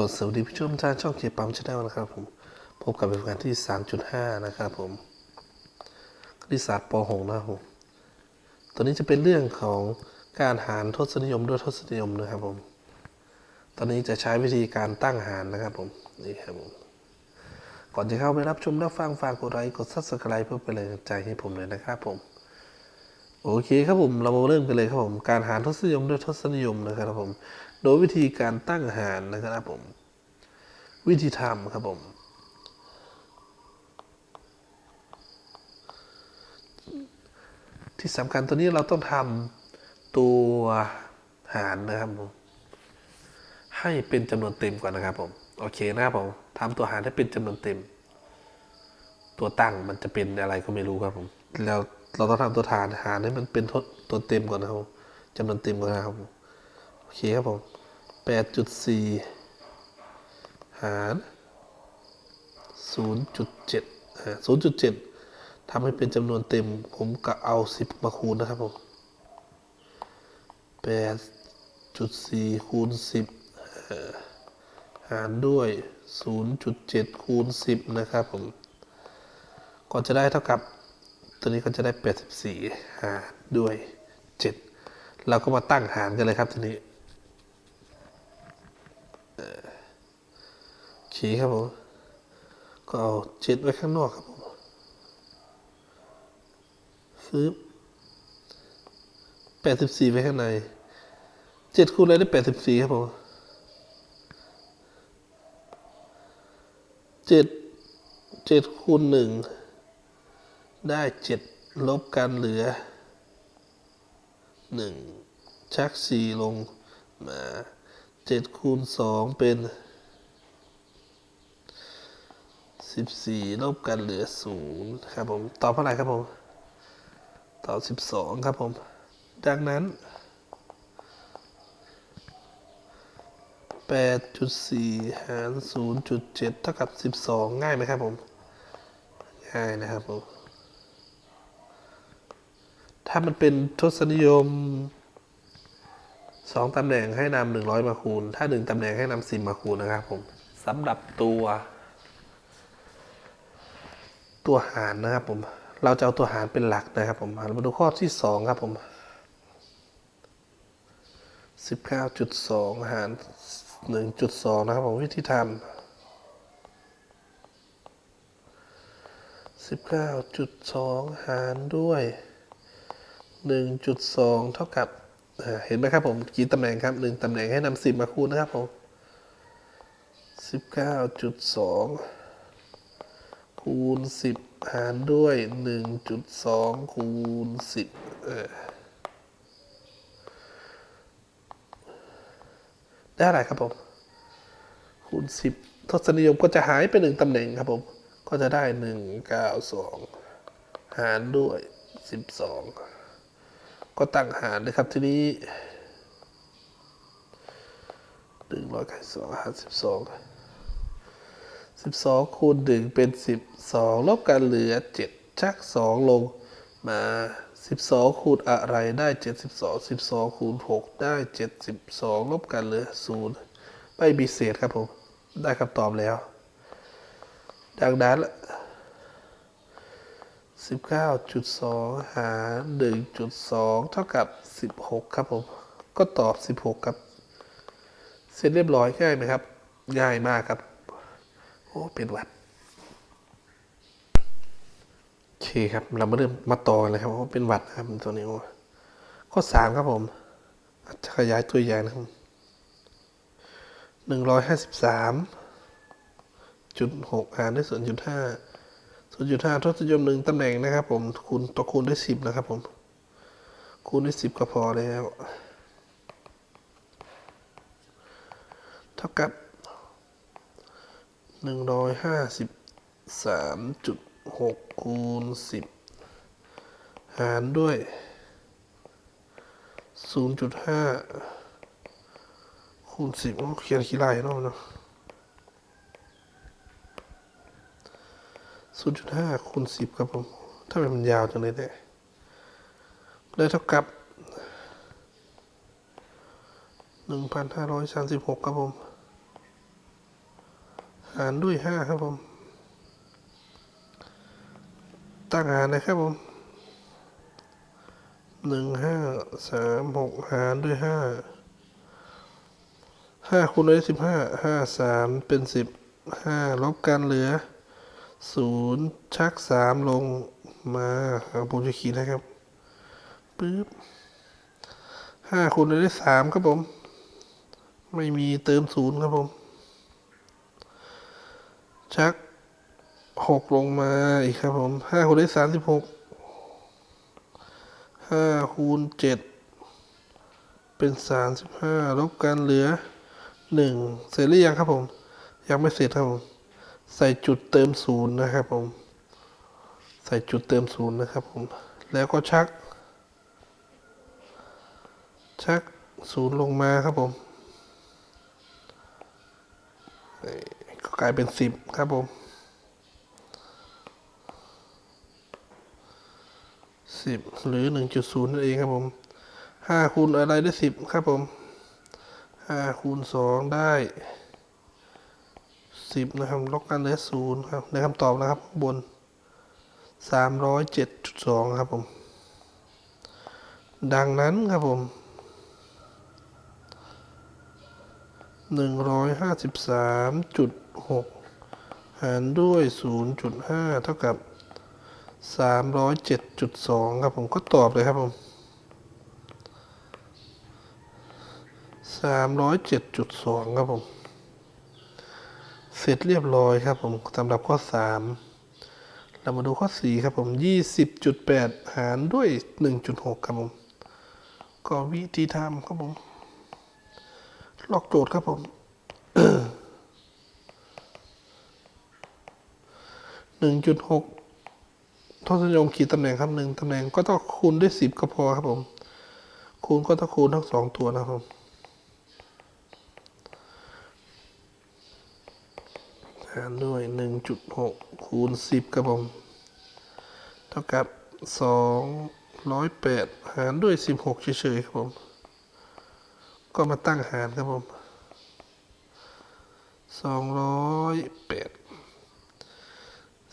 ก็สวัสดีผู้ชมทางช่องเกียร์ปั๊มชาแนลนะครับผมพบกับเป็นการที่ 3.5 นะครับผมคณิตศาสตร์ป .6 นะครับผมตัวนี้จะเป็นเรื่องของการหารทศนิยมด้วยทศนิยมนะครับผม ตอนนี้จะใช้วิธีการตั้งหารนะครับผมนี่ครับผมก่อนจะเข้าไปรับชมรับฟังฝากกดไลค์กด subscribe เพื่อเป็นแรงใจให้ผมเลยนะครับผมโอเคครับผมเรามาเริ่มกันเลยครับผมการหารทศนิยมด้วยทศนิยมนะครับผม โดยวิธีการตั้งหารนะครับผม วิธีทำครับผม ที่สำคัญตัวนี้เราต้องทำตัวหารนะครับผมให้เป็นจำนวนเต็มก่อนนะครับผมโอเคนะครับผมทำตัวหารให้เป็นจำนวนเต็ม ตัวตั้งมันจะเป็นอะไรก็ไม่รู้ครับผมแล้วเราต้องทำตัวฐานหารให้มันเป็นทดตัวเต็มก่อนนะครับผมจำนวนเต็มก่อนนะครับผมโอเคครับผมแปดจุดสี่ หารศูนย์จุดเจ็ดศูนย์จุดเจ็ดทำให้เป็นจำนวนเต็ม ผมก็เอาสิบมาคูณนะครับผมแปดจุดสี่คูณสิบหารด้วยศูนย์จุดเจ็ดคูณสิบนะครับผม ก็จะได้เท่ากับ ตัวนี้ก็จะได้ 84 หารด้วย 7 เราก็มาตั้งหารกันเลยครับทีนี้เอ่อ โอเครับผมก็เอา7ไว้ข้างนอกครับผมฟืบ84ไว้ข้างใน7คูณอะไรได้84ครับผม7 7คูณ1ได้เจ็ดลบกันเหลือหนึ่งชักสี่ลงมาเจ็ดคูณสองเป็น สิบสี่ลบกันเหลือศูนย์ครับผม ตอบเท่าไหร่ครับผม ตอบสิบสองครับผม ดังนั้นแปดจุดสี่หารศูนย์จุดเจ็ดเท่ากับสิบสองง่ายไหมครับผม ง่ายนะครับผม ถ้ามันเป็นทศนิยมสองตำแหน่งให้นำหนึ่งร้อยมาคูณ ถ้าหนึ่งตำแหน่งให้นำสิบมาคูณนะครับผมสำหรับตัว ตัวหารนะครับผม เราจะเอาตัวหารเป็นหลักนะครับผมมาดูข้อที่สองครับผมสิบเก้าจุดสองหารหนึ่งจุดสองนะครับผมวิธีทำสิบเก้าจุดสองหารด้วยหนึ่งจุดสองเท่ากับเห็นไหมครับผมกี่ตำแหน่งครับหนึ่งตำแหน่งให้นำสิบมาคูณนะครับผมสิบเก้าจุดสอง คูณสิบหารด้วยหนึ่งจุดสองคูณสิบเออได้อะไรครับผม คูณสิบทศนิยมก็จะหายไปหนึ่งตำแหน่งครับผม ก็จะได้หนึ่งเก้าสองหารด้วยสิบสองก็ตั้งหารนะครับทีนี้หนึ่งร้อยกับสองหารสิ สิบสองคูณหนึ่งเป็นสิบสองลบกันเหลือเจ็ดชักสองลงมาสิบสองคูณอะไรได้เจ็ดสิบสองสิบสองคูณหกได้เจ็ดสิบสองลบกันเหลือศูนย์ไม่มีเศษครับผม ได้คำตอบแล้ว ดังนั้นสิบเก้าจุดสองหารหนึ่งจุดสองเท่ากับสิบหกครับผม ก็ตอบสิบหกครับ เสร็จเรียบร้อยง่ายไหมครับ ง่ายมากครับ โอ้เป็นหวัดโอเคครับ เรามาเริ่มมาต่อกันเลยครับว่าเป็นหวัดนะครับตัวนี้ข้อสามครับผมจะขยายตัวอย่างนะครับหนึ่งร้อยห้าสิบสามจุดหกหารด้วยส่วนจุดห้าศูนย์จุดห้าทศนิยมหนึ่งตำแหน่งนะครับ ผมคูณต่อคูณด้วยสิบนะครับ ผม คูณด้วยสิบก็พอแล้ว เท่ากับ หนึ่งร้อยห้าสิบสามจุดหกคูณสิบหารด้วยศูนย์จุดห้าคูณสิบเขียนขี้ลายเนาะเนาะศูนย์จุดห้าคูณสิบครับผม ถ้าเป็นมันยาวจังเลยเนี่ยได้เท่ากับหนึ่งพันห้าร้อยสามสิบหกครับผมารด้วยห้าครับผม ตั้งหารนะครับผมหนึ่งห้าสามหกหารด้วยห้าห้าคูณด้วยสิบห้าห้าสามเป็นสิบห้าลบกันเหลือศูนย์ชักสามลงมาเอาผมจะเขียนนะครับปึ๊บห้าคูณด้วยสามครับผม ไม่มีเติมศูนย์ครับผม ชักหกลงมาอีกครับผมห้าคูณด้สามสิบหกห้าคูณเจ็ดเป็นสามสิบห้าลบกันเหลือหนึ่งเสร็จหรือยังครับผม ยังไม่เสร็จครับผม ใส่จุดเติมศูนย์นะครับผม ใส่จุดเติมศูนย์นะครับผม แล้วก็ชัก ชักศูนย์ลงมาครับผม กลายเป็นสิบครับผมสิบหรือหนึ่งจุดศูนย์นั่นเองครับผมห้าคูณอะไรได้สิบครับผมห้าคูณสองได้สิบนะครับลบกันเหลือศูนย์ครับในคำตอบนะครับบนสามร้อยเจ็ดจุดสองครับผม ดังนั้นครับผมหนึ่งร้อยห้าสิบสามจุด หกหารด้วยศูนย์จุดห้าเท่ากับสามร้อยเจ็ดจุดสองครับผมก็ตอบเลยครับผมสามร้อยเจ็ดจุดสองครับผม เสร็จเรียบร้อยครับผมสำหรับข้อสามเรามาดูข้อสี่ครับผมยี่สิบจุดแปดหารด้วยหนึ่งจุดหกครับผม ก็วิธีทำครับผม ลอกโจทย์ครับผม หนึ่งจุดหกทศนิยมขีดตำแหน่งครับหนึ่งตำแหน่งก็ต้องคูณด้วยสิบก็พอครับผม คูณก็ต้องคูณทั้งสองตัวนะครับผมหารด้วยหนึ่งจุดหกคูณสิบครับผม เท่ากับสองร้อยแปดหารด้วยสิบหกเฉยๆครับผม ก็มาตั้งหารครับผมสองร้อยแปด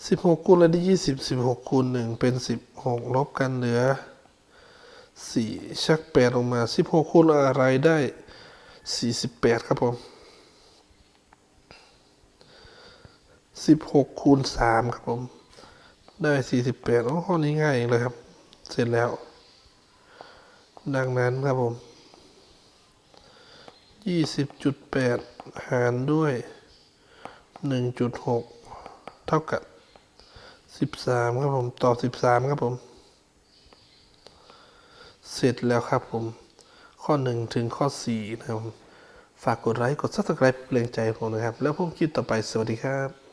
สิบหกคูณอะไรได้ยี่สิบสิบหกคูณหนึ่งเป็นสิบหกลบกันเหลือสี่ชักแปดลงมาสิบหกคูณอะไรได้สี่สิบแปดครับผมสิบหกคูณสามครับผม ได้สี่สิบแปดโอ้ข้อนี้ง่ายเองเลยครับ เสร็จแล้ว ดังนั้นครับผมยี่สิบจุดแปดหารด้วยหนึ่งจุดหกเท่ากับ สิบสามครับผมตอบสิบสามครับผม เสร็จแล้วครับผม ข้อหนึ่งถึงข้อสี่นะครับ ฝากกดไลค์ กดซับสไครป์เปลงใจผมนะครับ แล้วพบคลิปต่อไป สวัสดีครับ